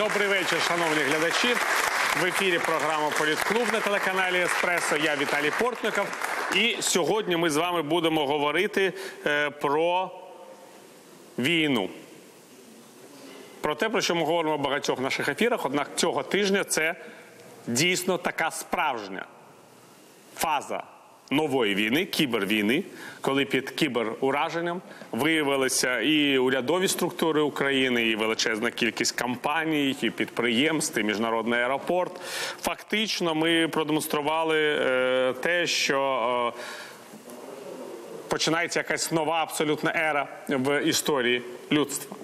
Добрий вечір, шановні глядачі. В ефірі програма Політклуб на телеканалі Еспресо. Я Віталій Портников. І сьогодні ми з вами будемо говорити е, про війну. Про те, про що ми говоримо в багатьох наших ефірах. Однак цього тижня це дійсно така справжня фаза нової війни, кібервійни, коли під кіберураженням виявилися і урядові структури України, і величезна кількість компаній, і підприємств, і міжнародний аеропорт. Фактично, ми продемонстрували е, те, що е, починається якась нова абсолютна ера в історії людства.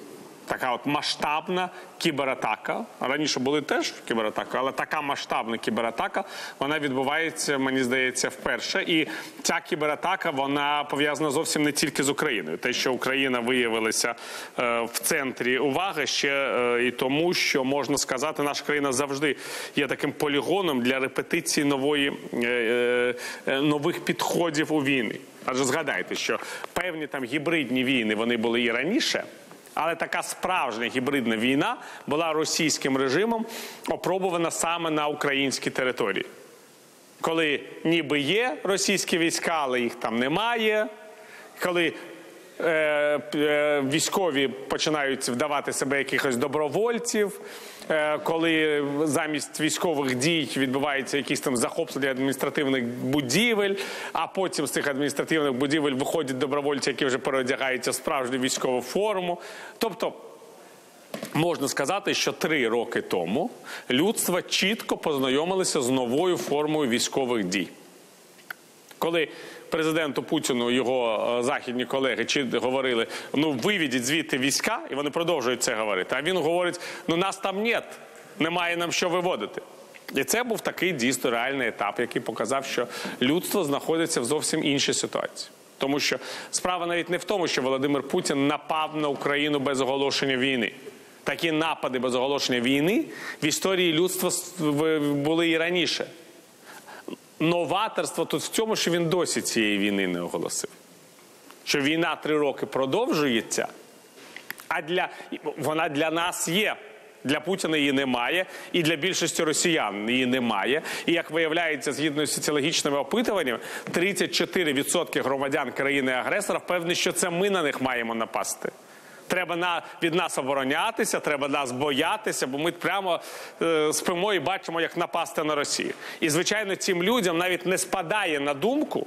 Така от масштабна кібератака. Раніше були теж кібератаки, але така масштабна кібератака вона відбувається, мені здається, вперше. І ця кібератака вона пов'язана зовсім не тільки з Україною. Те, що Україна виявилася е, в центрі уваги, ще е, і тому, що можна сказати, наша країна завжди є таким полігоном для репетиції нової е, е, е, нових підходів у війни. Адже згадайте, що певні там гібридні війни вони були і раніше. Але така справжня гібридна війна була російським режимом опробувана саме на українській території. Коли ніби є російські війська, але їх там немає. Коли військові починають вдавати себе якихось добровольців, е, коли замість військових дій відбувається якісь там захоплення адміністративних будівель, а потім з цих адміністративних будівель виходять добровольці, які вже переодягаються в справжню військову форму. Тобто. Можна сказати, що три роки тому людство чітко познайомилося з новою формою військових дій. Коли президенту Путіну його е, західні колеги чи говорили: ну виведіть звідти війська, і вони продовжують це говорити. А він говорить: ну нас там нет, немає нам що виводити. І це був такий дійсно реальний етап, який показав, що людство знаходиться в зовсім іншій ситуації. Тому що справа навіть не в тому, що Володимир Путін напав на Україну без оголошення війни. Такі напади без оголошення війни в історії людства були і раніше. Новаторство тут в цьому, що він досі цієї війни не оголосив. Що війна три роки продовжується, а для вона для нас є. Для Путіна її немає, і для більшості росіян її немає. І як виявляється, згідно з соціологічними опитуваннями, 34% громадян країни-агресора впевнені, що це ми на них маємо напасти. Треба на, від нас оборонятися, треба нас боятися, бо ми прямо е, спимо і бачимо, як напасти на Росію. І звичайно, цим людям навіть не спадає на думку,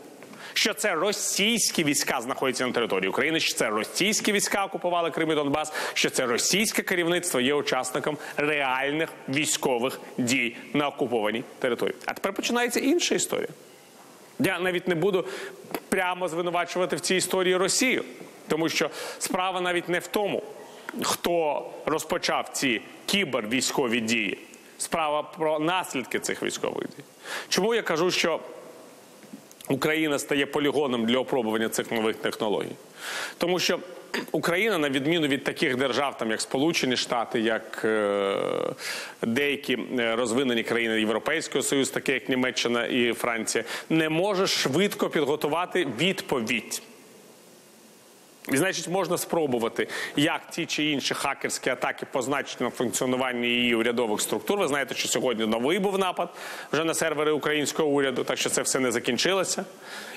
що це російські війська знаходяться на території України, що це російські війська окупували Крим і Донбас, що це російське керівництво є учасником реальних військових дій на окупованій території. А тепер починається інша історія. Я навіть не буду прямо звинувачувати в цій історії Росію. Тому що справа навіть не в тому, хто розпочав ці кібервійськові дії. Справа про наслідки цих військових дій. Чому я кажу, що Україна стає полігоном для опробування цих нових технологій? Тому що Україна, на відміну від таких держав, там як Сполучені Штати, як е, деякі розвинені країни Європейського Союзу, такі як Німеччина і Франція, не може швидко підготувати відповідь. І, значить, можна спробувати, як ті чи інші хакерські атаки позначити на функціонуванні її урядових структур. Ви знаєте, що сьогодні новий був напад вже на сервери українського уряду, так що це все не закінчилося.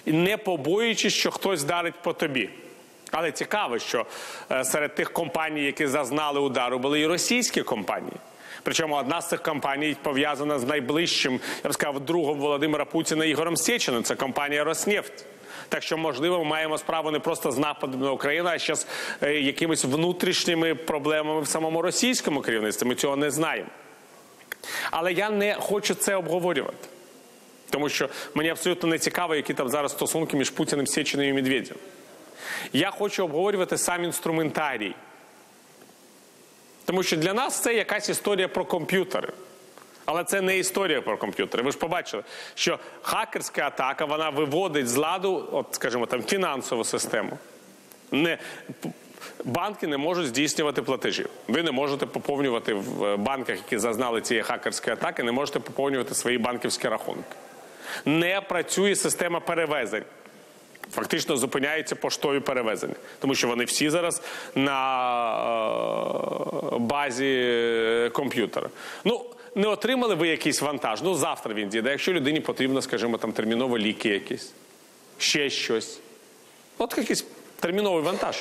І не побоюючись, що хтось дарить по тобі. Але цікаво, що е, серед тих компаній, які зазнали удару, були і російські компанії. Причому одна з цих компаній пов'язана з найближчим, я б сказав, другом Володимира Путіна Ігорем Сєчиним. Це компанія Роснефть. Так що, можливо, ми маємо справу не просто з нападом на Україну, а ще з е, якимись внутрішніми проблемами в самому російському керівництві. Ми цього не знаємо. Але я не хочу це обговорювати. Тому що мені абсолютно не цікаво, які там зараз стосунки між Путіним, Сєчиним і Медведєм. Я хочу обговорювати сам інструментарій. Тому що для нас це якась історія про комп'ютери. Але це не історія про комп'ютери. Ви ж побачили, що хакерська атака вона виводить з ладу, от скажімо там, фінансову систему. Не, Банки не можуть здійснювати платежі. Ви не можете поповнювати в банках, які зазнали цієї хакерської атаки, не можете поповнювати свої банківські рахунки. Не працює система перевезень. Фактично зупиняються поштові перевезення, тому що вони всі зараз на е, базі е, комп'ютера. Ну, не отримали ви якийсь вантаж. Ну, завтра він дійде. Якщо людині потрібно, скажімо, там терміново ліки якісь, ще щось. От якийсь терміновий вантаж.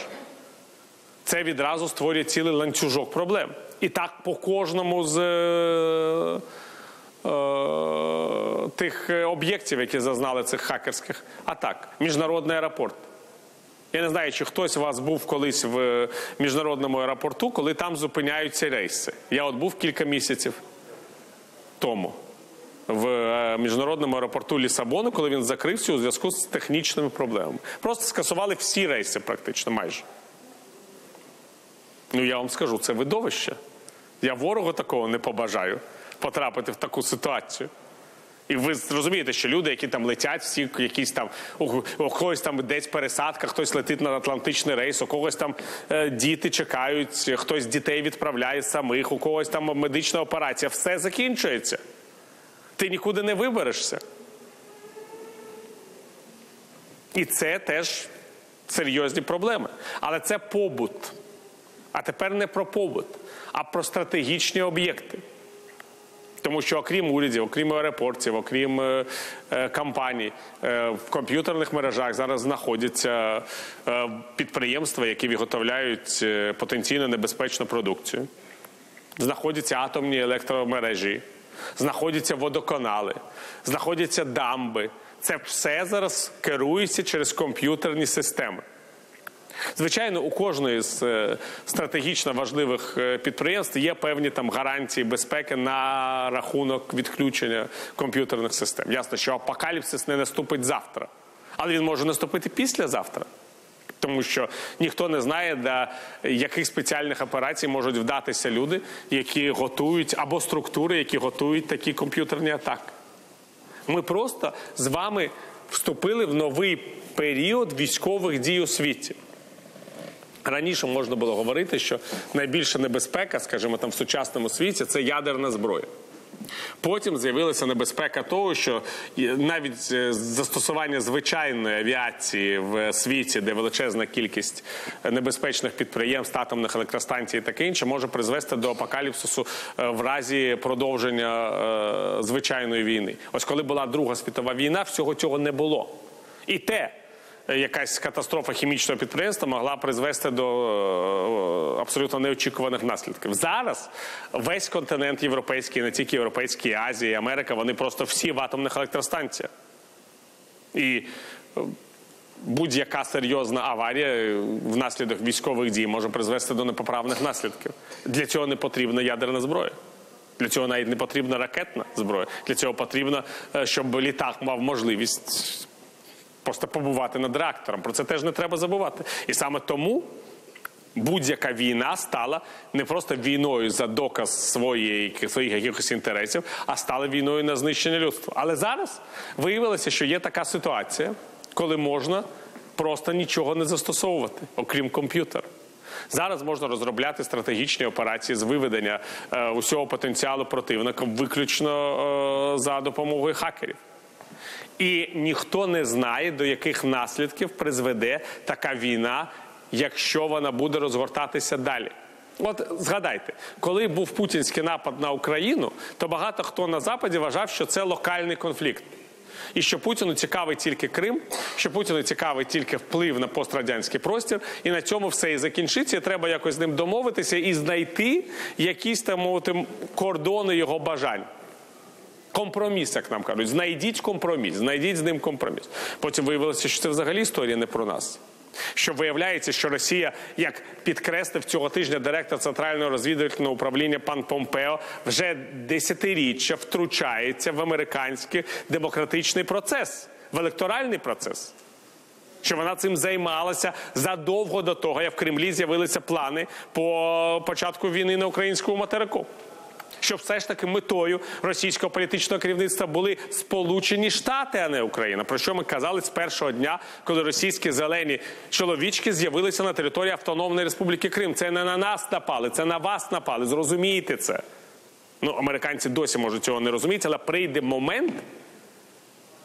Це відразу створює цілий ланцюжок проблем. І так по кожному з е, е, тих об'єктів, які зазнали цих хакерських атак. Міжнародний аеропорт. Я не знаю, чи хтось у вас був колись в міжнародному аеропорту, коли там зупиняються рейси. Я от був кілька місяців тому в е, міжнародному аеропорту Лісабону, коли він закрився у зв'язку з технічними проблемами. Просто скасували всі рейси, практично майже. Ну я вам скажу, це видовище. Я ворогу такого не побажаю потрапити в таку ситуацію. І ви зрозумієте, що люди, які там летять, всі якісь там у, когось там десь пересадка, хтось летить на Атлантичний рейс, у когось там е, діти чекають, хтось дітей відправляє самих, у когось там медична операція. Все закінчується. Ти нікуди не виберешся. І це теж серйозні проблеми. Але це побут. А тепер не про побут, а про стратегічні об'єкти. Тому що окрім урядів, окрім аеропортів, окрім е, е, компаній, е, в комп'ютерних мережах зараз знаходяться е, підприємства, які виготовляють е, потенційно небезпечну продукцію. Знаходяться атомні електромережі, знаходяться водоканали, знаходяться дамби. Це все зараз керується через комп'ютерні системи. Звичайно, у кожної з е, стратегічно важливих е, підприємств є певні там гарантії безпеки на рахунок відключення комп'ютерних систем. Ясно, що апокаліпсис не наступить завтра, але він може наступити післязавтра. Тому що ніхто не знає, до яких спеціальних операцій можуть вдатися люди, які готують або структури, які готують такі комп'ютерні атаки. Ми просто з вами вступили в новий період військових дій у світі. Раніше можна було говорити, що найбільша небезпека, скажімо, там в сучасному світі це ядерна зброя. Потім з'явилася небезпека того, що навіть е, застосування звичайної авіації в світі, де величезна кількість небезпечних підприємств, атомних електростанцій і таке інше, може призвести до апокаліпсису е, в разі продовження е, звичайної війни. Ось коли була Друга світова війна, всього цього не було. І те якась катастрофа хімічного підприємства могла призвести до е, абсолютно неочікуваних наслідків. Зараз весь континент європейський, не тільки європейський, Азія, Америка, вони просто всі в атомних електростанціях. І е, будь-яка серйозна аварія внаслідок військових дій може призвести до непоправних наслідків. Для цього не потрібна ядерна зброя. Для цього навіть не потрібна ракетна зброя. Для цього потрібно, е, щоб літак мав можливість просто побувати над реактором. Про це теж не треба забувати. І саме тому будь-яка війна стала не просто війною за доказ своєї, своїх якихось інтересів, а стала війною на знищення людства. Але зараз виявилося, що є така ситуація, коли можна просто нічого не застосовувати, окрім комп'ютера. Зараз можна розробляти стратегічні операції з виведення е, усього потенціалу противника виключно е, за допомогою хакерів. І ніхто не знає, до яких наслідків призведе така війна, якщо вона буде розгортатися далі. От згадайте, коли був путінський напад на Україну, то багато хто на Западі вважав, що це локальний конфлікт. І що Путіну цікавий тільки Крим, що Путіну цікавий тільки вплив на пострадянський простір, і на цьому все і закінчиться. і Треба якось з ним домовитися і знайти якісь там мовити, кордони його бажань. Компроміс, як нам кажуть, знайдіть компроміс, знайдіть з ним компроміс. Потім виявилося, що це взагалі історія не про нас. Що виявляється, що Росія, як підкреслив цього тижня директор центрального розвідувального управління пан Помпео, вже десятиріччя втручається в американський демократичний процес, в електоральний процес. Що вона цим займалася задовго до того, як в Кремлі з'явилися плани по початку війни на українському материку щоб все ж таки метою російського політичного керівництва були Сполучені Штати, а не Україна. Про що ми казали з першого дня, коли російські зелені чоловічки з'явилися на території Автономної Республіки Крим? Це не на нас напали, це на вас напали. Зрозумійте це. Ну, американці досі можуть цього не розуміти, але прийде момент,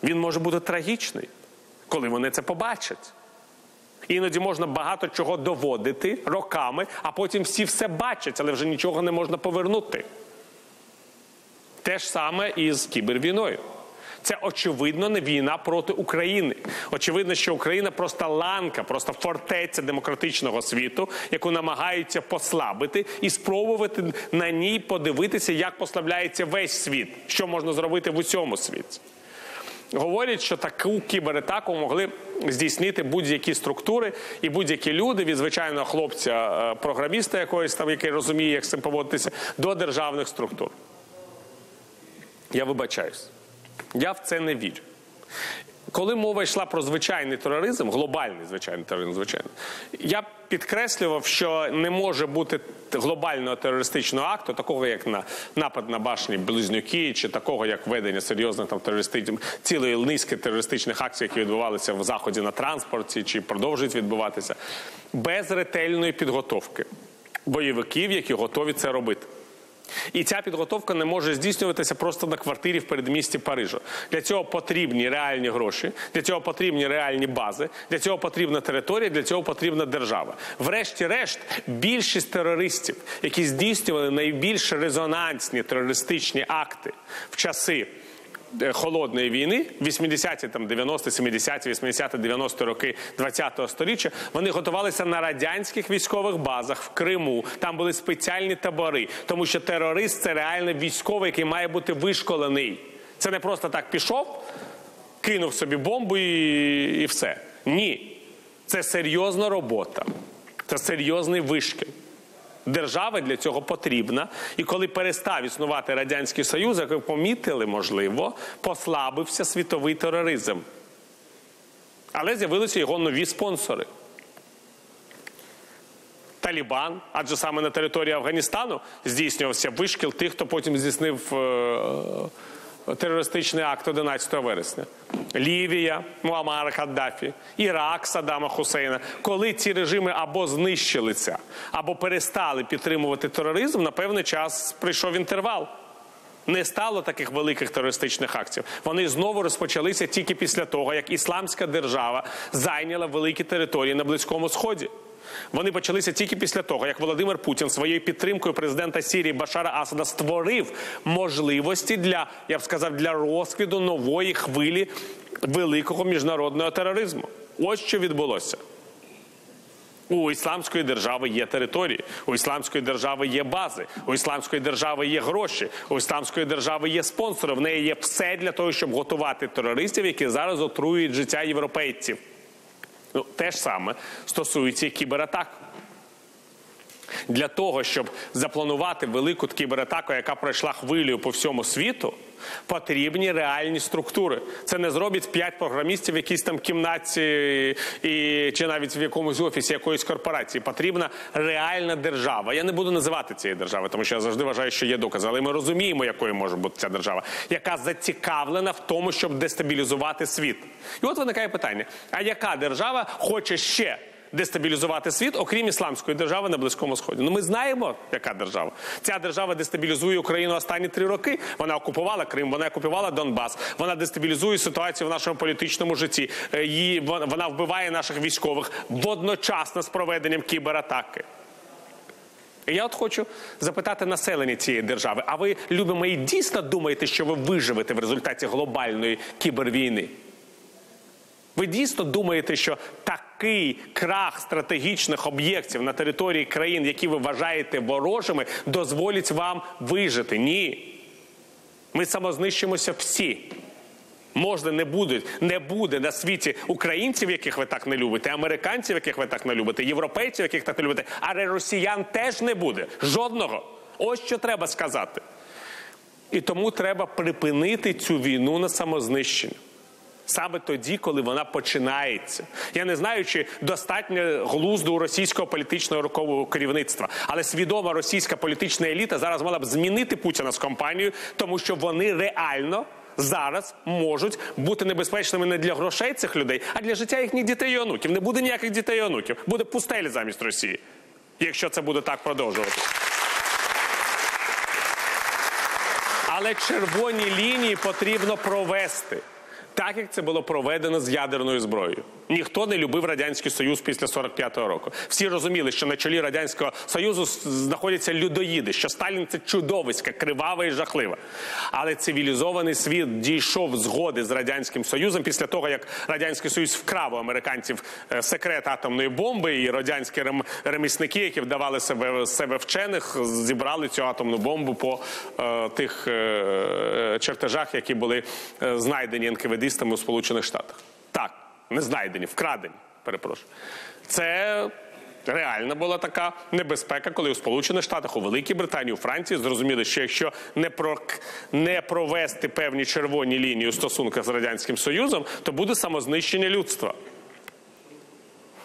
він може бути трагічний. коли вони це побачать. Іноді можна багато чого доводити роками, а потім всі все бачать, але вже нічого не можна повернути. Те ж саме і з кібервійною. Це очевидно не війна проти України. Очевидно, що Україна просто ланка, просто фортеця демократичного світу, яку намагаються послабити і спробувати на ній подивитися, як послабляється весь світ, що можна зробити в усьому світі. Говорять, що таку кібератаку могли здійснити будь-які структури і будь-які люди від звичайного хлопця-програміста, якогось там, який розуміє, як з цим поводитися, до державних структур. Я вибачаюсь. Я в це не вірю. Коли мова йшла про звичайний тероризм, глобальний звичайний тероризм, звичайно, я підкреслював, що не може бути глобального терористичного акту, такого як на напад на башні близнюки, чи такого як ведення серйозних там терористичних цілої низки терористичних акцій, які відбувалися в заході на транспорті, чи продовжують відбуватися, без ретельної підготовки бойовиків, які готові це робити. І ця підготовка не може здійснюватися просто на квартирі в передмісті Парижа. Для цього потрібні реальні гроші, для цього потрібні реальні бази, для цього потрібна територія, для цього потрібна держава. Врешті-решт, більшість терористів, які здійснювали найбільш резонансні терористичні акти в часи. Е, холодної війни, 80-ті, там 90-ті, 70-ті, 80-ті, 90-ті роки 20-го століття, вони готувалися на радянських військових базах в Криму. Там були спеціальні табори, тому що терорист це реально військовий, який має бути вишколений. Це не просто так пішов, кинув собі бомбу і, і все. Ні, це серйозна робота, це серйозний вишкіл. Держава для цього потрібна. І коли перестав існувати Радянський Союз, як ви помітили, можливо, послабився світовий тероризм. Але з'явилися його нові спонсори. Талібан, адже саме на території Афганістану здійснювався вишкіл тих, хто потім здійснив. Терористичний акт 11 вересня, Лівія, Муамара Каддафі, Ірак Саддама Хусейна, коли ці режими або знищилися, або перестали підтримувати тероризм, на певний час прийшов інтервал. Не стало таких великих терористичних акцій. Вони знову розпочалися тільки після того, як Ісламська держава зайняла великі території на Близькому Сході. Вони почалися тільки після того, як Володимир Путін своєю підтримкою президента Сірії Башара Асада створив можливості для я б сказав для розквіду нової хвилі великого міжнародного тероризму. Ось що відбулося. У ісламської держави є території, у ісламської держави є бази, у ісламської держави є гроші, у ісламської держави є спонсори. В неї є все для того, щоб готувати терористів, які зараз отруюють життя європейців. Ну, те ж саме стосується кібератак. Для того, щоб запланувати велику кібератаку, яка пройшла хвилею по всьому світу, потрібні реальні структури. Це не зробить п'ять програмістів в якійсь там кімнаті і, чи навіть в якомусь офісі якоїсь корпорації. Потрібна реальна держава. Я не буду називати цієї держави, тому що я завжди вважаю, що є докази, але ми розуміємо, якою може бути ця держава, яка зацікавлена в тому, щоб дестабілізувати світ. І от виникає питання: а яка держава хоче ще? Дестабілізувати світ, окрім ісламської держави на близькому сході. Ну ми знаємо, яка держава. Ця держава дестабілізує Україну останні три роки. Вона окупувала Крим, вона окупувала Донбас. Вона дестабілізує ситуацію в нашому політичному житті. Е, її вона вбиває наших військових водночасно з проведенням кібератаки. І я от хочу запитати населення цієї держави. А ви, любі мої, дійсно думаєте, що ви виживете в результаті глобальної кібервійни? Ви дійсно думаєте, що такий крах стратегічних об'єктів на території країн, які ви вважаєте ворожими, дозволить вам вижити? Ні. Ми самознищимося всі. Можна не буде, не буде на світі українців, яких ви так не любите, американців, яких ви так не любите, європейців, яких так не любите, але росіян теж не буде. Жодного. Ось що треба сказати. І тому треба припинити цю війну на самознищення саме тоді, коли вона починається. Я не знаю, чи достатньо глузду російського політичного рокового керівництва, але свідома російська політична еліта зараз мала б змінити Путіна з компанією, тому що вони реально. Зараз можуть бути небезпечними не для грошей цих людей, а для життя їхніх дітей і онуків. Не буде ніяких дітей і онуків. Буде пустелі замість Росії, якщо це буде так продовжувати. Але червоні лінії потрібно провести так як це було проведено з ядерною зброєю. Ніхто не любив радянський союз після 45-го року. Всі розуміли, що на чолі радянського союзу знаходяться людоїди, що Сталін це чудовиська, кривава і жахлива. Але цивілізований світ дійшов згоди з радянським союзом після того, як радянський союз вкрав у американців е, секрет атомної бомби, і радянські рем... ремісники, які вдавали себе себе вчених, зібрали цю атомну бомбу по е, тих е, чертежах, які були е, знайдені НКВДистами у Сполучених Штатах. Так не знайдені, вкрадені. Перепрошую, це реальна була така небезпека, коли у Сполучених Штатах, у Великій Британії, у Франції зрозуміли, що якщо не про не провести певні червоні лінії у стосунках з радянським союзом, то буде самознищення людства.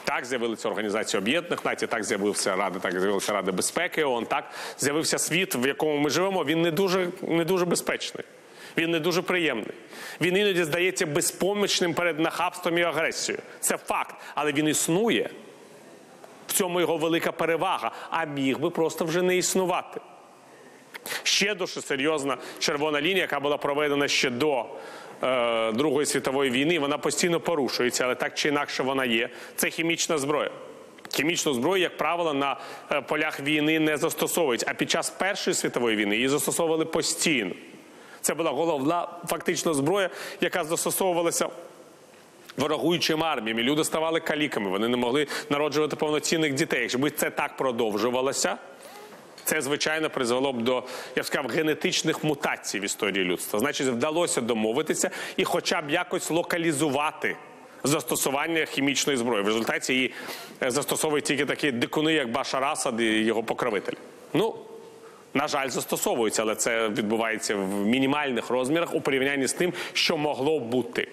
Так з'явилася Організація Об'єднаних Націй, так з'явилася Рада, так з'явилася Рада безпеки. ООН, так з'явився світ, в якому ми живемо. Він не дуже не дуже безпечний. Він не дуже приємний. Він іноді здається безпомічним перед нахабством і агресією. Це факт, але він існує. В цьому його велика перевага, а міг би просто вже не існувати. Ще дуже серйозна червона лінія, яка була проведена ще до е, Другої світової війни, вона постійно порушується, але так чи інакше вона є. Це хімічна зброя. Хімічну зброю, як правило, на е, полях війни не застосовують. А під час Першої світової війни її застосовували постійно. Це була головна фактично зброя, яка застосовувалася ворогуючим арміями. Люди ставали каліками, вони не могли народжувати повноцінних дітей. Якби це так продовжувалося, це звичайно призвело б до я б сказав, генетичних мутацій в історії людства. Значить, вдалося домовитися і, хоча б якось локалізувати. Застосування хімічної зброї в результаті її е, застосовують тільки такі дикуни, як Башар Асад і його покровитель. Ну на жаль, застосовуються, але це відбувається в мінімальних розмірах у порівнянні з тим, що могло бути.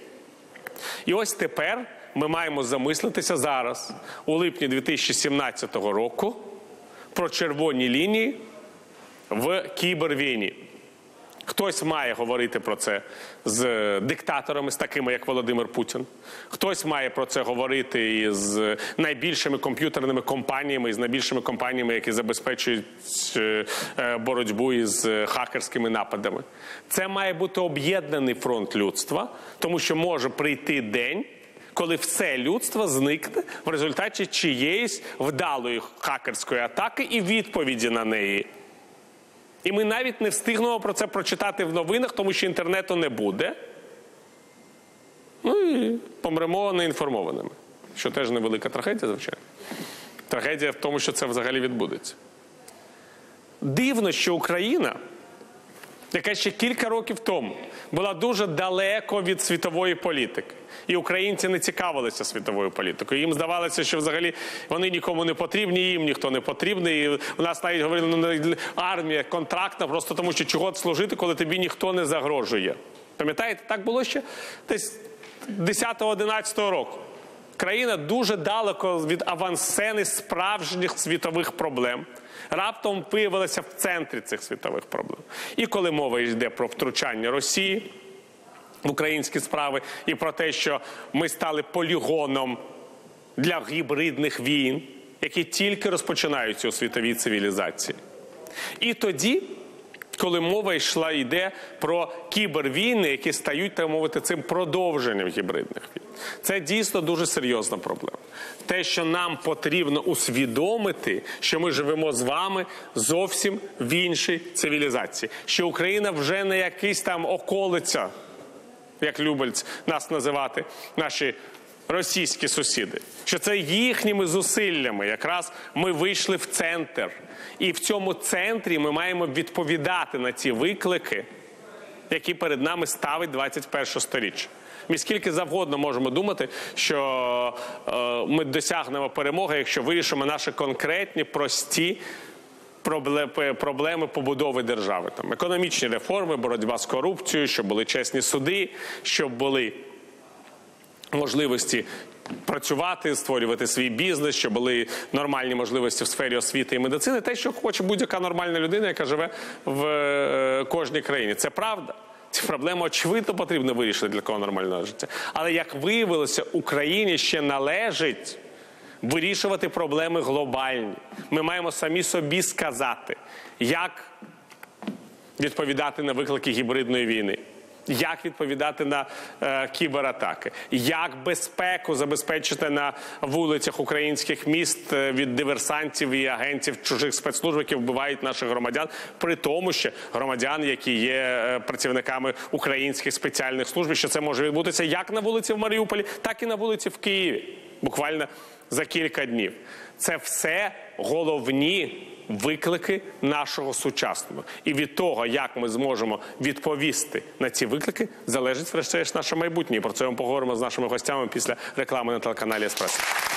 І ось тепер ми маємо замислитися зараз, у липні 2017 року, про червоні лінії в кібервійні. Хтось має говорити про це з диктаторами, з такими як Володимир Путін. Хтось має про це говорити із найбільшими комп'ютерними компаніями, з найбільшими компаніями, які забезпечують е, боротьбу із хакерськими нападами. Це має бути об'єднаний фронт людства, тому що може прийти день. Коли все людство зникне в результаті чиєїсь вдалої хакерської атаки і відповіді на неї. І ми навіть не встигнемо про це прочитати в новинах, тому що інтернету не буде. Ну і помремо неінформованими. Що теж невелика трагедія, звичайно. Трагедія в тому, що це взагалі відбудеться. Дивно, що Україна, яка ще кілька років тому була дуже далеко від світової політики. І українці не цікавилися світовою політикою. Їм здавалося, що взагалі вони нікому не потрібні, їм ніхто не потрібний. І У нас навіть говорили, ну армія контрактна, просто тому що чого служити, коли тобі ніхто не загрожує. Пам'ятаєте, так було ще десь 10-11 року. Країна дуже далеко від авансцени справжніх світових проблем. Раптом виявилася в центрі цих світових проблем. І коли мова йде про втручання Росії в українські справи, і про те, що ми стали полігоном для гібридних війн, які тільки розпочинаються у світовій цивілізації. І тоді коли мова йшла йде про кібервійни, які стають так мовити цим продовженням гібридних війн. Це дійсно дуже серйозна проблема. Те, що нам потрібно усвідомити, що ми живемо з вами зовсім в іншій цивілізації, що Україна вже не якийсь там околиця, як люблять нас називати наші російські сусіди, що це їхніми зусиллями якраз ми вийшли в центр, і в цьому центрі ми маємо відповідати на ці виклики, які перед нами ставить 21 сторіччя. Ми скільки завгодно можемо думати, що е, ми досягнемо перемоги, якщо вирішимо наші конкретні прості проблеми побудови держави, там економічні реформи, боротьба з корупцією, щоб були чесні суди, щоб були можливості працювати, створювати свій бізнес, щоб були нормальні можливості в сфері освіти і медицини, те, що хоче будь-яка нормальна людина, яка живе в е, кожній країні. Це правда. Ці проблему очевидно потрібно вирішити для кого нормального життя. Але як виявилося, Україні ще належить вирішувати проблеми глобальні. Ми маємо самі собі сказати, як відповідати на виклики гібридної війни як відповідати на е, кібератаки, як безпеку забезпечити на вулицях українських міст е, від диверсантів і агентів чужих спецслужб, які вбивають наших громадян, при тому, що громадян, які є е, працівниками українських спеціальних служб, що це може відбутися як на вулиці в Маріуполі, так і на вулиці в Києві, буквально за кілька днів. Це все головні виклики нашого сучасного. І від того, як ми зможемо відповісти на ці виклики, залежить врешті наше майбутнє. Про це ми поговоримо з нашими гостями після реклами на телеканалі Еспресо.